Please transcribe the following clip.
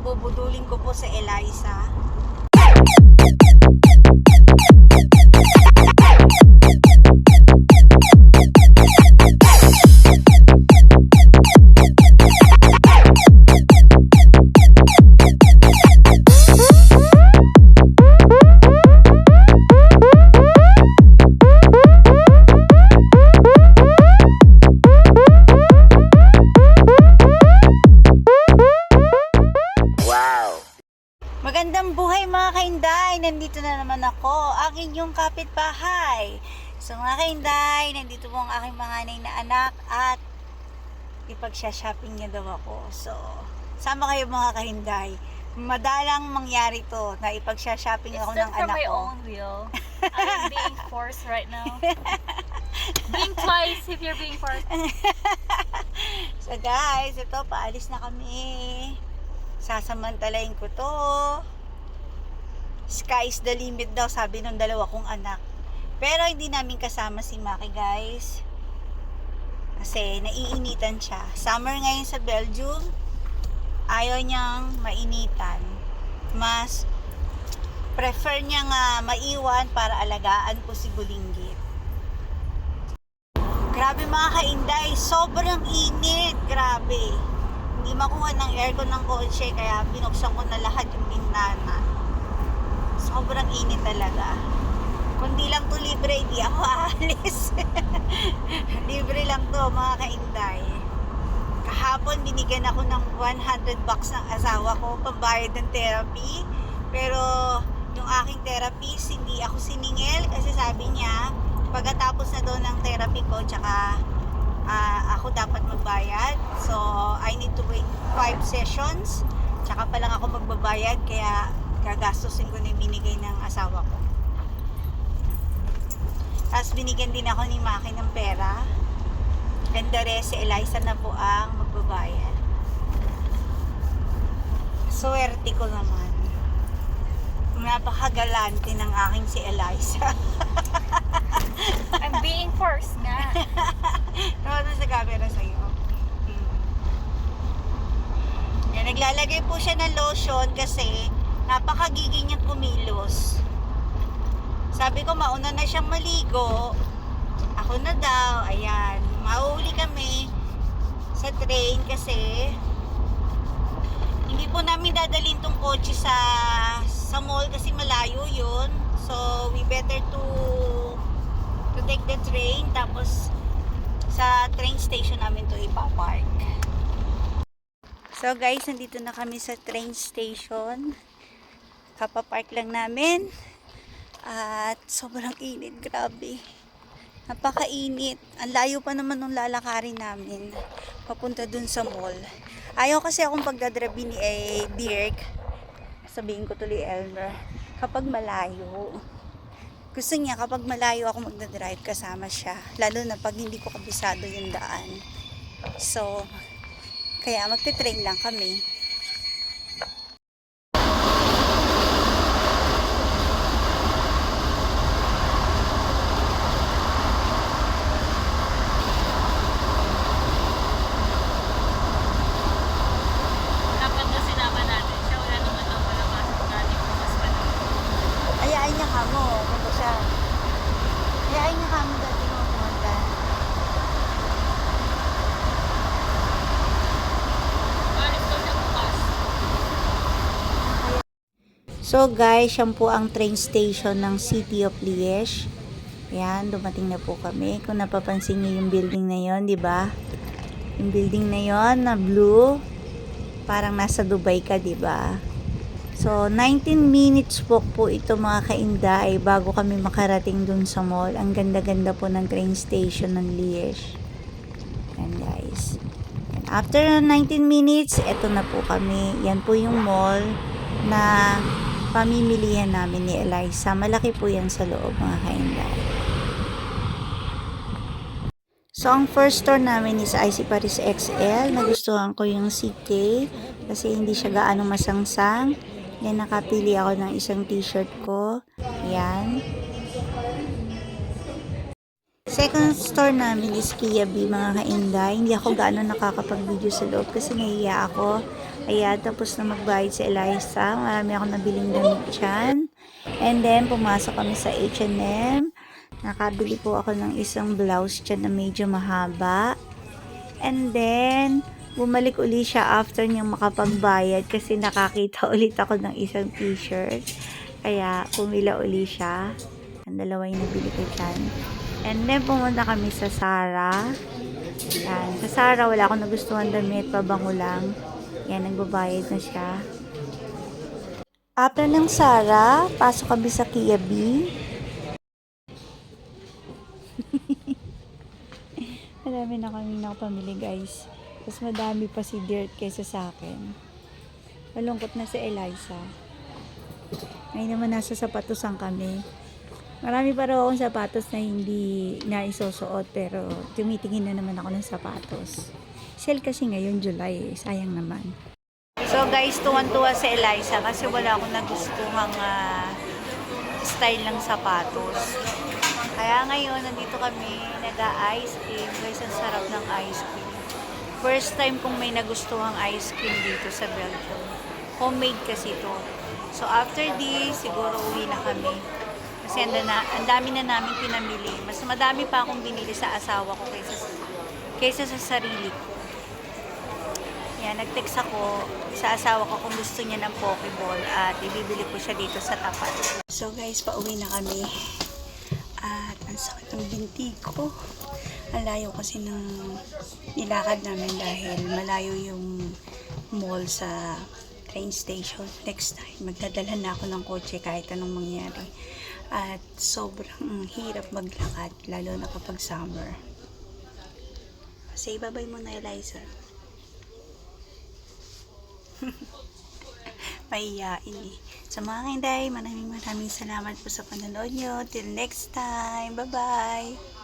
bubudulin ko po sa Eliza. Inyong kapitbahay. So mga kainday, nandito po ang aking mga nanay na anak at ipagsha-shopping niya daw ako. So, sama kayo mga kahinday. Madalang mangyari to na ipagsha-shopping It's ako ng anak my ko. own will. I'm being forced right now. being twice if you're being forced. So guys, ito, paalis na kami. Sasamantalayin ko to. Sky's the limit daw, sabi ng dalawa kong anak. Pero hindi namin kasama si Maki, guys. Kasi naiinitan siya. Summer ngayon sa Belgium. Ayaw niyang mainitan. Mas prefer niya nga maiwan para alagaan ko si Bulinggit. Grabe mga kainday, sobrang init. Grabe. Hindi makuha ng aircon ng kotse kaya binuksan ko na lahat yung bintana. Sobrang init talaga. Kung di lang to libre, hindi ako aalis. libre lang to mga kainday. Kahapon binigyan ako ng 100 bucks ng asawa ko pambayad ng therapy. Pero yung aking therapist, hindi ako siningil kasi sabi niya, pagkatapos na doon ng therapy ko, tsaka ah, ako dapat magbayad. So, I need to wait 5 sessions. Tsaka pa lang ako magbabayad, kaya gagastusin ko na yung binigay ng asawa ko. Tapos binigyan din ako ni Maki ng pera. Ganda rin si Eliza na po ang magbabayad. Swerte ko naman. Napakagalante ng aking si Eliza. I'm being forced nga. Tawag sa camera sa'yo. Hmm. Yan, naglalagay po siya ng lotion kasi napakagiging niya kumilos. Sabi ko, mauna na siyang maligo. Ako na daw. Ayan. Mauuli kami sa train kasi hindi po namin dadalhin tong kotse sa sa mall kasi malayo yun. So, we better to to take the train tapos sa train station namin to ipapark. So guys, nandito na kami sa train station. Kapapark lang namin. At sobrang init, grabe. Napakainit. Ang layo pa naman nung lalakarin namin. Papunta dun sa mall. Ayaw kasi akong pagdadrabi ni eh, Dirk. Sabihin ko tuloy Elmer. Kapag malayo. Gusto niya kapag malayo ako magdadrive kasama siya. Lalo na pag hindi ko kabisado yung daan. So, kaya magte-train lang kami. Dapat na sinama natin siya. Wala naman ang wala pasok natin kung mas malaki. Ayain niya kamo. Siya. Ayain niya kamo dati mo pumunta. So guys, yan po ang train station ng City of Liège. Yan, dumating na po kami. Kung napapansin niyo yung building na yon, di ba? Yung building na yon na blue, parang nasa Dubai ka, di ba? So, 19 minutes po po ito mga kainday bago kami makarating dun sa mall. Ang ganda-ganda po ng train station ng Liège. Yan guys. And after 19 minutes, eto na po kami. Yan po yung mall na pamimilihan namin ni Eliza. Malaki po yan sa loob mga kainday. So, ang first store namin is IC Paris XL. Nagustuhan ko yung CK kasi hindi siya gaano masangsang. Then, nakapili ako ng isang t-shirt ko. Yan. Second store namin is Kia B, mga kainday. Hindi ako gaano nakakapag-video sa loob kasi nahiya ako. Ayan, tapos na magbayad si Eliza. Marami akong nabiling damit dyan. And then, pumasok kami sa H&M. Nakabili po ako ng isang blouse dyan na medyo mahaba. And then, bumalik uli siya after niyang makapagbayad kasi nakakita ulit ako ng isang t-shirt. Kaya, pumila uli siya. Ang dalawa yung nabili ko dyan. And then, pumunta kami sa Zara. Yan. Sa Zara, wala akong nagustuhan damit, pabango lang. Yan, nagbabayad na siya. After ng Zara, pasok kami sa Kia B. Marami na kami nakapamili guys. Mas madami pa si Dirt kaysa sa akin. Malungkot na si Eliza. Ngayon naman nasa sapatusan kami. Marami pa raw akong sapatos na hindi na isusuot pero tumitingin na naman ako ng sapatos. Sale kasi ngayon July eh. Sayang naman. So guys, tuwan-tuwa si Eliza kasi wala akong nagustuhang ah, style ng sapatos. Kaya ngayon, nandito kami, nag-ice cream. Guys, ang sarap ng ice cream. First time kong may nagustuhang ice cream dito sa Belgium. Homemade kasi to. So after this, siguro uwi na kami. Kasi anda na, ang dami na namin pinamili. Mas madami pa akong binili sa asawa ko kaysa, kaysa sa sarili ko. Yan, nag-text ako sa asawa ko kung gusto niya ng Pokeball at ibibili ko siya dito sa tapat. So guys, pauwi na kami. At ang sakit ng binti ko. Ang layo kasi ng nilakad namin dahil malayo yung mall sa train station. Next time, magdadala na ako ng kotse kahit anong mangyari. At sobrang hirap maglakad, lalo na kapag summer. Say bye-bye muna, Eliza. Pahiyain eh. Sa mga hinday, maraming maraming salamat po sa panonood nyo. Till next time. Bye-bye!